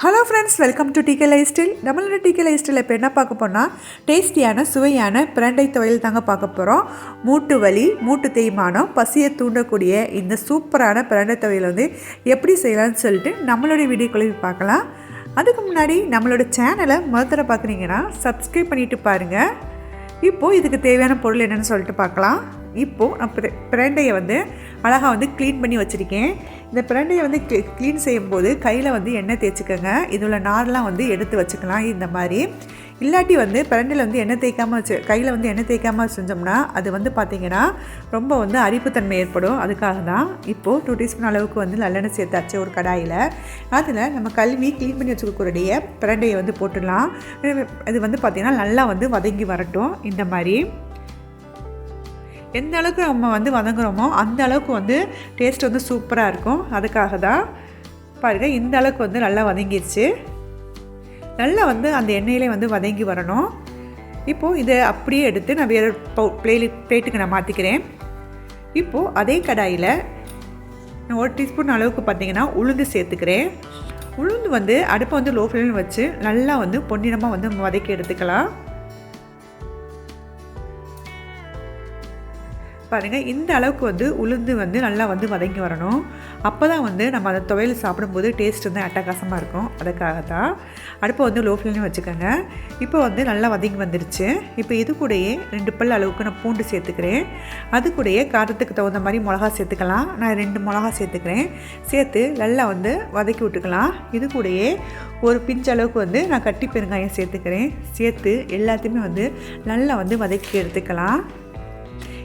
Hello friends welcome to DK lifestyle நம்மளோட decay life ஸ்டைலில் இப்போ என்ன பார்க்க போனால் டேஸ்டியான சுவையான பிரண்டை துவையல் தாங்க பார்க்க போகிறோம் மூட்டு வலி மூட்டு தேய்மானம் பசியை தூண்டக்கூடிய இந்த சூப்பரான பிரண்டை துவையல் வந்து எப்படி செய்யலாம்னு சொல்லிட்டு நம்மளுடைய வீடியோக்குள்ளே பார்க்கலாம். அதுக்கு முன்னாடி நம்மளோட சேனலை முதல்ல பார்க்குறீங்கன்னா சப்ஸ்கிரைப் பண்ணிட்டு பாருங்கள் இப்போது இதுக்கு தேவையான பொருள் என்னென்னு சொல்லிட்டு பார்க்கலாம். இப்போது நான் பிராண்டையை பிரண்டையை வந்து அழகாக வந்து க்ளீன் பண்ணி வச்சுருக்கேன். இந்த பிரண்டையை வந்து க்ளீன் செய்யும்போது கையில் வந்து எண்ணெய் தேய்ச்சிக்கோங்க. இதில் நார்லாம் வந்து எடுத்து வச்சுக்கலாம் இந்த மாதிரி. இல்லாட்டி வந்து பிரண்டையில் வந்து எண்ணெய் தேய்க்காமல் வச்சு கையில் வந்து எண்ணெய் தேய்க்காமல் செஞ்சோம்னா அது வந்து பார்த்திங்கன்னா ரொம்ப வந்து அரிப்புத்தன்மை ஏற்படும். அதுக்காக தான் இப்போது டூ டீஸ்பூன் அளவுக்கு வந்து நல்லெண்ணெய் சேர்த்தாச்சு ஒரு கடாயில். அதில் நம்ம கழுவி க்ளீன் பண்ணி வச்சுக்கக்கூடிய பிரண்டையை வந்து போட்டுடலாம். இது வந்து பார்த்திங்கன்னா நல்லா வந்து வதங்கி வரட்டும் இந்த மாதிரி. எந்த அளவுக்கு நம்ம வந்து வதங்குறோமோ அந்த அளவுக்கு வந்து டேஸ்ட் வந்து சூப்பராக இருக்கும். அதுக்காக தான் பாருங்கள் இந்த அளவுக்கு வந்து நல்லா வதங்கிடுச்சு நல்லா வந்து அந்த எண்ணெயிலே வந்து வதங்கி வரணும். இப்போது இதை அப்படியே எடுத்து நான் வேறு பிளேலி பிளேட்டுக்கு நான் மாற்றிக்கிறேன் இப்போது அதே கடாயில் நான் ஒரு டீஸ்பூன் அளவுக்கு பார்த்திங்கன்னா உளுந்து சேர்த்துக்கிறேன். உளுந்து வந்து அடுப்பை வந்து லோ ஃப்ளேமில் வச்சு நல்லா வந்து பொன்னிறமாக வந்து வதக்கி எடுத்துக்கலாம். பாருங்கள் இந்த அளவுக்கு வந்து உளுந்து வந்து நல்லா வந்து வதங்கி வரணும். அப்போ தான் வந்து நம்ம அந்த துவையல் சாப்பிடும்போது டேஸ்ட் வந்து அட்டகாசமாக இருக்கும். அதுக்காக தான் அடுப்பை வந்து லோ ஃப்ளேம்லேயும் வச்சுக்கோங்க. இப்போ வந்து நல்லா வதங்கி வந்துருச்சு. இப்போ இது கூடயே ரெண்டு பல் அளவுக்கு நான் பூண்டு சேர்த்துக்கிறேன். அது கூடயே காரத்துக்கு தகுந்த மாதிரி மிளகா சேர்த்துக்கலாம். நான் ரெண்டு மிளகா சேர்த்துக்கிறேன். சேர்த்து நல்லா வந்து வதக்கி விட்டுக்கலாம். இது கூடயே ஒரு பிஞ்ச அளவுக்கு வந்து நான் கட்டி பெருங்காயம் சேர்த்துக்கிறேன். சேர்த்து எல்லாத்தையுமே வந்து நல்லா வந்து வதக்கி எடுத்துக்கலாம்.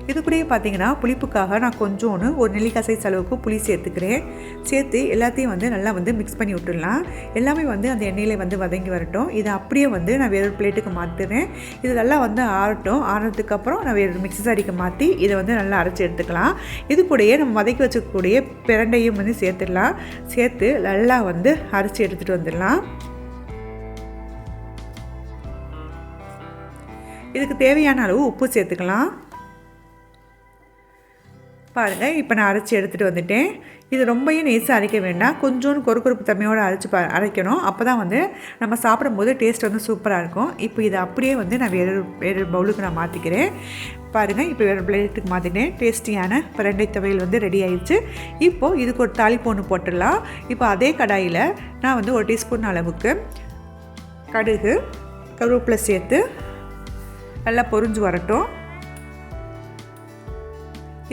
இது கூடயே பார்த்தீங்கன்னா புளிப்புக்காக நான் கொஞ்சோன்னு ஒரு நெல்லிக்காய் சைஸ் அளவுக்கு புளி சேர்த்துக்கிறேன். சேர்த்து எல்லாத்தையும் வந்து நல்லா வந்து மிக்ஸ் பண்ணி விட்டுடலாம். எல்லாமே வந்து அந்த எண்ணெயில் வந்து வதங்கி வரட்டும். இதை அப்படியே வந்து நான் வேறு பிளேட்டுக்கு மாற்றுறேன் இது நல்லா வந்து ஆறட்டும். ஆறினதுக்கப்புறம் நான் வேறு மிக்ஸி சாரிக்கு மாற்றி இதை வந்து நல்லா அரைச்சி எடுத்துக்கலாம். இது கூடயே நம்ம வதக்கி வச்சக்கூடிய பிரண்டையும் வந்து சேர்த்துடலாம். சேர்த்து நல்லா வந்து அரைச்சி எடுத்துகிட்டு வந்துடலாம். இதுக்கு தேவையான அளவு உப்பு சேர்த்துக்கலாம். பாருங்கள் இப்போ நான் அரைச்சி எடுத்துகிட்டு வந்துட்டேன். இது ரொம்பையும் நேசாக அரைக்க வேண்டாம். கொஞ்சோண்டு கொறுக்கொறுப்பு தன்மையோடு அரைச்சி பா அரைக்கணும். அப்போ தான் வந்து நம்ம சாப்பிடும்போது டேஸ்ட் வந்து சூப்பராக இருக்கும். இப்போ இதை அப்படியே வந்து நான் வேறு வேறு பவுலுக்கு நான் மாற்றிக்கிறேன் பாருங்கள் இப்போ வேறு பிளேட்டுக்கு மாற்றிட்டேன் டேஸ்டியான பிரண்டை துவையல் வந்து ரெடி ஆயிடுச்சு. இப்போது இதுக்கு ஒரு தாளிப்பு ஒன்று போட்டுடலாம். இப்போ அதே கடாயில் நான் வந்து ஒரு டீஸ்பூன் அளவுக்கு கடுகு கருவேப்பிலை சேர்த்து நல்லா பொறிஞ்சு வரட்டும்.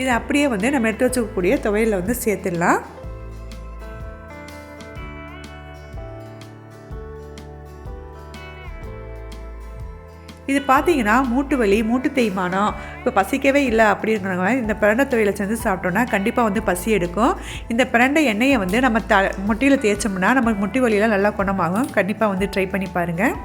இதை அப்படியே வந்து நம்ம எடுத்து வச்சுக்கக்கூடிய துவையில் வந்து சேர்த்துடலாம். இது பார்த்தீங்கன்னா மூட்டு வலி மூட்டு தேய்மானம் இப்போ பசிக்கவே இல்லை அப்படிங்கிறவங்க இந்த பிரண்டை துவையில் செஞ்சு சாப்பிட்டோன்னா கண்டிப்பாக வந்து பசி எடுக்கும். இந்த பிரண்டை எண்ணெயை வந்து நம்ம த முட்டியில் தேய்ச்சோம்னா நமக்கு முட்டி வலியெல்லாம் நல்லா குணமாகும். கண்டிப்பாக வந்து ட்ரை பண்ணி பாருங்கள்